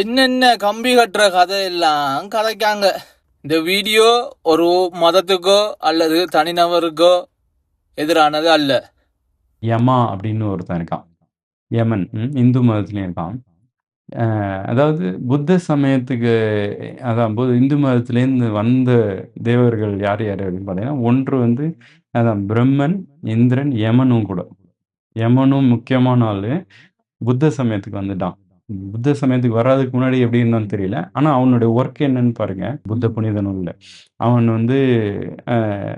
என்னென்ன கம்பி கட்டுற கதை எல்லாம் கதைக்காங்க. இந்த வீடியோ ஒரு மதத்துக்கோ அல்லது தனிநபருக்கோ எதிரானது அல்ல. யமா அப்படின்னு ஒருத்தன் இருக்கான். யமன் ம், இந்து மதத்துலேயும் இருக்கான். அதாவது புத்த சமயத்துக்கு அதான் இந்து மதத்துலேருந்து வந்த தேவர்கள் யார் யார் அப்படின்னு பார்த்தீங்கன்னா ஒன்று வந்து அதான் பிரம்மன் இந்திரன் யமனும் கூட. யமனும் முக்கியமான ஆள் புத்த சமயத்துக்கு வந்துட்டான். புத்த சமயத்துக்கு வராதுக்கு முன்னாடி எப்படி இருந்தான்னு தெரியல. ஆனால் அவனுடைய ஒர்க் என்னன்னு பாருங்க. புத்த புனித நூலில் அவன் வந்து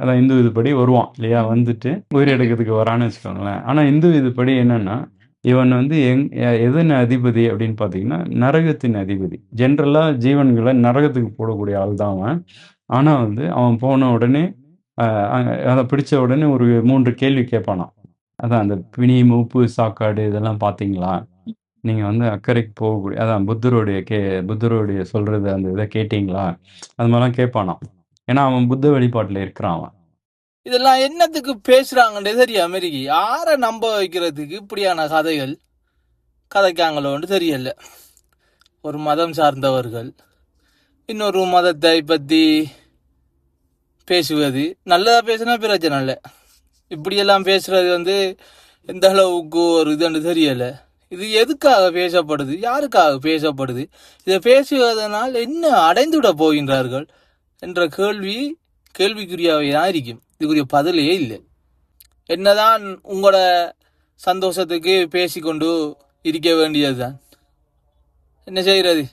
அதான் இந்து இதுபடி வருவான் இல்லையா? வந்துட்டு உயிர் எடுக்கிறதுக்கு வரான்னு வச்சுக்கோங்களேன். ஆனால் இந்து இதுபடி என்னன்னா இவன் வந்து எங் எதன் அதிபதி அப்படின்னு பார்த்தீங்கன்னா நரகத்தின் அதிபதி. ஜென்ரலாக ஜீவன்களை நரகத்துக்கு போடக்கூடிய ஆள் தான் அவன். ஆனால் வந்து அவன் போன உடனே அதை பிடிச்ச உடனே ஒரு மூன்று கேள்வி கேட்பானான் அதான் அந்த பிணி மூப்பு சாக்காடு இதெல்லாம் பார்த்தீங்களா நீங்கள் வந்து அக்கறைக்கு போகக்கூடிய அதான் புத்தருடைய கே புத்தருடைய சொல்கிறது அந்த இதை கேட்டிங்களா? அது மாதிரிலாம் கேட்பானாம். ஏன்னா அவன் புத்த வழிபாட்டில் இருக்கிறான் அவன். இதெல்லாம் என்னத்துக்கு பேசுறாங்கன்னு தெரியும் அமெரிக்கி. யாரை நம்ப வைக்கிறதுக்கு இப்படியான கதைகள் கதைக்காங்களோன்னு தெரியல. ஒரு மதம் சார்ந்தவர்கள் இன்னொரு மதத்தை பற்றி பேசுவது நல்லதா பேசினா பிரச்சனை இல்லை. இப்படியெல்லாம் பேசுறது வந்து எந்த அளவுக்கு ஒரு இதுன்னு தெரியலை. இது எதுக்காக பேசப்படுது? யாருக்காக பேசப்படுது? இதை பேசுவதனால் என்ன அடைந்துவிட போகின்றார்கள்? என்ற கேள்வி கேள்விக்குறியாவே தான் இருக்கும். இதுக்குரிய பதிலே இல்லை. என்னதான் உங்களோட சந்தோஷத்துக்கு பேசிக்கொண்டு இருக்க வேண்டியதுதான். என்ன செய்கிறது?